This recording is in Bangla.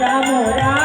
রাম রাম